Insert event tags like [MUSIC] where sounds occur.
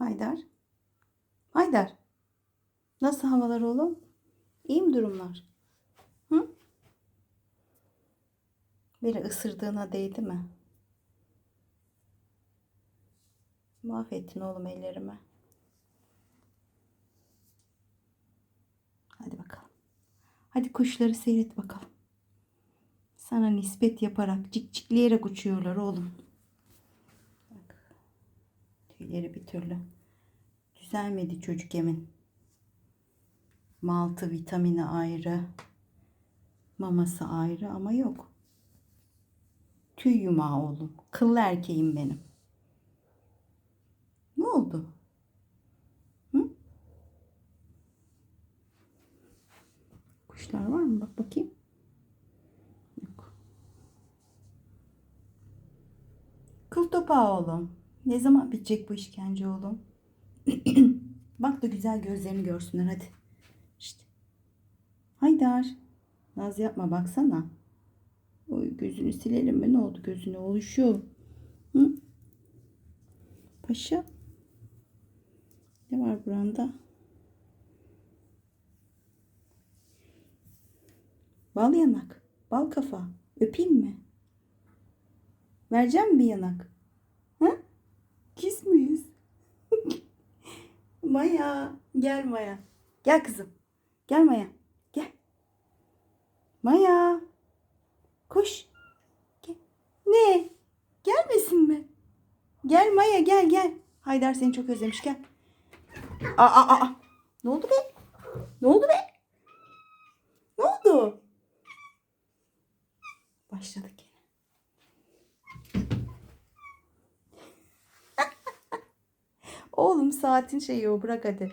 Haydar. Haydar. Nasıl havalar oğlum? İyi mi durumlar? Hı? Biri ısırdığına değdi mi? Mahvettin oğlum ellerimi. Hadi bakalım. Hadi kuşları seyret bakalım. Sana nispet yaparak, cikcikleyerek uçuyorlar oğlum. Tüyleri bir türlü düzelmedi çocuk emin. Maltı vitamini ayrı. Maması ayrı ama yok. Tüy yumağı oğlum. Kıllı erkeğim benim. Ne oldu? Hı? Kuşlar var mı? Bak bakayım. Kıl topağı oğlum. Ne zaman bitecek bu işkence oğlum? [CLEARS THROAT] Bak da güzel gözlerini görsünler hadi. İşte. Haydar. Naz yapma baksana. Oy gözünü silelim mi? Ne oldu gözüne oluşuyor? Hı? Paşa. Ne var buranda? Bal yanak. Bal kafa. Öpeyim mi? Vereceğim mi bir yanak? Maya. Gel Maya. Gel kızım. Gel Maya. Gel. Maya. Koş. Gel. Ne? Gelmesin mi? Gel Maya gel gel. Haydar seni çok özlemiş gel. Aa, aa, aa. Ne oldu be? Ne oldu be? Ne oldu? Başladık Oğlum saatin şeyi o bırak hadi.